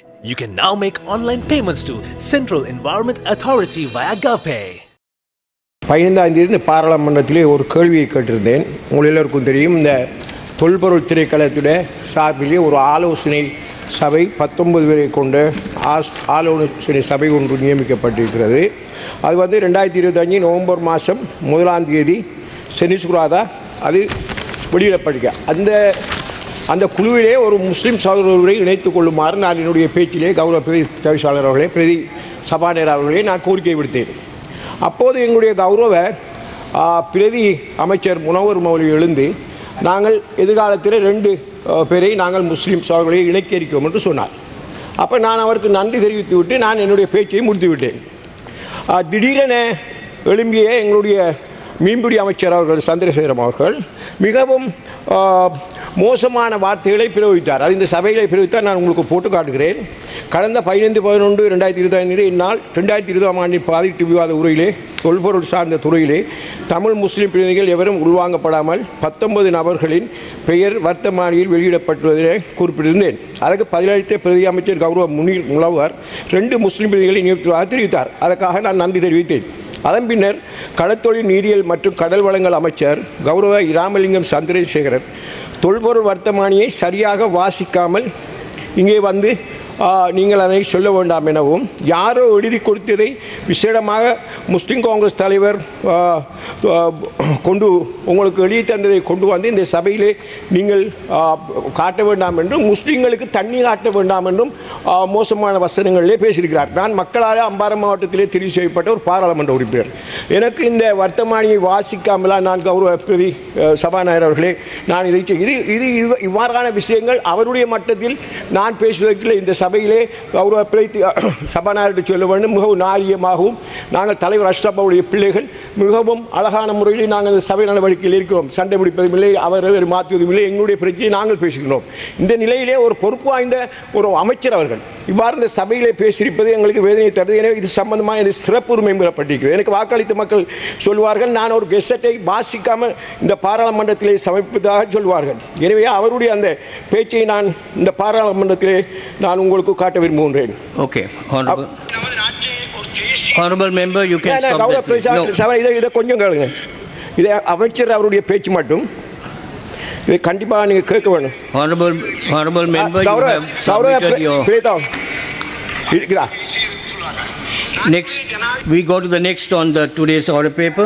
You can now make online payments to Central Environment Authority via GovPay. பதினைந்தாம் தேதி இந்த பாராளுமன்றத்திலே ஒரு கேள்வியை கேட்டிருந்தேன். உங்கள் எல்லோருக்கும் தெரியும் இந்த தொல்பொருள் திரைக்களத்துடைய சார்பிலே ஒரு ஆலோசனை சபை பத்தொன்பது பேரை கொண்ட ஆஸ் ஆலோசனை சபை ஒன்று நியமிக்கப்பட்டிருக்கிறது. அது வந்து ரெண்டாயிரத்தி இருபத்தஞ்சு நவம்பர் மாதம் முதலாம் தேதி செனிசுகுராதா அது வெளியிடப்படுக அந்த அந்த குழுவிலே ஒரு முஸ்லீம் சகோதரரை இணைத்துக் கொள்ளுமாறு நான் என்னுடைய பேச்சிலே கௌரவ பிரதி தவிசாளர் அவர்களே பிரதி சபாநாயகர் அவர்களே நான் கோரிக்கை விடுத்தேன். அப்போது எங்களுடைய கௌரவ பிரதி அமைச்சர் முனவர் மௌலி எழுந்து நாங்கள் எதிர்காலத்தில் ரெண்டு பேரை நாங்கள் முஸ்லீம் சகோதரர்களை இணைக்க இருக்கிறோம் என்று சொன்னார். அப்போ நான் அவருக்கு நன்றி தெரிவித்து விட்டு நான் என்னுடைய பேச்சையும் முடித்துவிட்டேன். திடீரென எழும்பிய எங்களுடைய மீன்பிடி அமைச்சர் அவர்கள் சந்திரசேகரம் அவர்கள் மிகவும் மோசமான வார்த்தைகளை பிரயோகித்தார். அது இந்த சபைகளை பிரயோகித்தார். நான் உங்களுக்கு போட்டு காட்டுகிறேன். கடந்த பதினைந்து பதினொன்று ரெண்டாயிரத்தி இருபத்தைந்து இந்நாள் ரெண்டாயிரத்தி இருபதாம் ஆண்டின் பாதிட்டு விவாத உரையிலே தொல்பொருள் சார்ந்த துறையிலே தமிழ் முஸ்லிம் பிரதிநிதிகள் எவரும் உள்வாங்கப்படாமல் பத்தொன்பது நபர்களின் பெயர் வர்த்தமானியில் வெளியிடப்பட்டுவதை குறிப்பிட்டிருந்தேன். அதற்கு பதிலளித்த பிரதி அமைச்சர் கௌரவ முனீர் முலவர் ரெண்டு முஸ்லிம் பிரதிகளை நியமித்துவதாக தெரிவித்தார் அதற்காக நான் நன்றி தெரிவித்தேன். அதன் பின்னர் கடற்தொழில் நீரியல் மற்றும் கடல் வளங்கள் அமைச்சர் கௌரவ இராமலிங்கம் சந்திரசேகரன் தொல்பொருள் வர்த்தமானியை சரியாக வாசிக்காமல் இங்கே வந்து நீங்கள் அதை சொல்ல வேண்டாம் எனவும் யாரோ எழுதி கொடுத்ததை விசேடமாக முஸ்லீம் காங்கிரஸ் தலைவர் கொண்டு உங்களுக்கு எழுதி தந்ததை கொண்டு வந்து இந்த சபையிலே நீங்கள் காட்ட வேண்டாம் என்றும் முஸ்லீம்களுக்கு தண்ணி காட்ட வேண்டாம் என்றும் மோசமான வசனங்களிலே பேசியிருக்கிறார். நான் மக்களால் அம்பாறை மாவட்டத்திலே தெரிவு செய்யப்பட்ட ஒரு பாராளுமன்ற உறுப்பினர். எனக்கு இந்த வர்த்தமானியை வாசிக்காமலா நான் கௌரவ பிரதி சபாநாயகர் அவர்களே நான் இதை இது இது இவ்வாறான விஷயங்கள் அவருடைய மட்டத்தில் நான் பேசுவதற்கு இந்த சபையிலே கௌரவ பிரதி சபாநாயகர் சொல்ல வேண்டும். மிகவும் நாரியமாகவும் நாங்கள் தலைவர் அஷ்டப்பாவுடைய பிள்ளைகள். மிகவும் அழகான முறையில் நாங்கள் இந்த சபை நடவடிக்கையில் இருக்கிறோம். சண்டை பிடிப்பதும் இல்லை அவர்கள் மாற்றுவதும் இல்லை. எங்களுடைய பிரச்சனையை நாங்கள் பேசுகிறோம் இந்த நிலையிலே ஒரு பொறுப்பு வாய்ந்த ஒரு அமைச்சர் அவர்கள் இவ்வாறு இந்த சபையிலே பேசியிருப்பது எங்களுக்கு வேதனை தருது. எனவே இது சம்பந்தமாக எனக்கு சிறப்பு உரிமை பெறப்பட்டிருக்கிறது. எனக்கு வாக்களித்த மக்கள் சொல்வார்கள் நான் ஒரு கெசட்டை வாசிக்காமல் இந்த பாராளுமன்றத்திலே சமர்ப்பித்ததாக சொல்வார்கள். எனவே அவருடைய அந்த பேச்சை நான் இந்த பாராளுமன்றத்திலே நான் உங்களுக்கு காட்ட விரும்புகின்றேன். Okay, honorable. Honorable member, you can stop கௌரவ that. please. பிரசாத் No, சபை இதை இதை கொஞ்சம் கேளுங்க இதை அமைச்சர் அவருடைய பேச்சு மட்டும் இதை கண்டிப்பாக நீங்கள் கேட்க வேணும் honorable, honorable member, you கௌரவ have கௌரவ submitted your. பிரேதா இருக்கிறா Next, we go to the next on the today's order paper.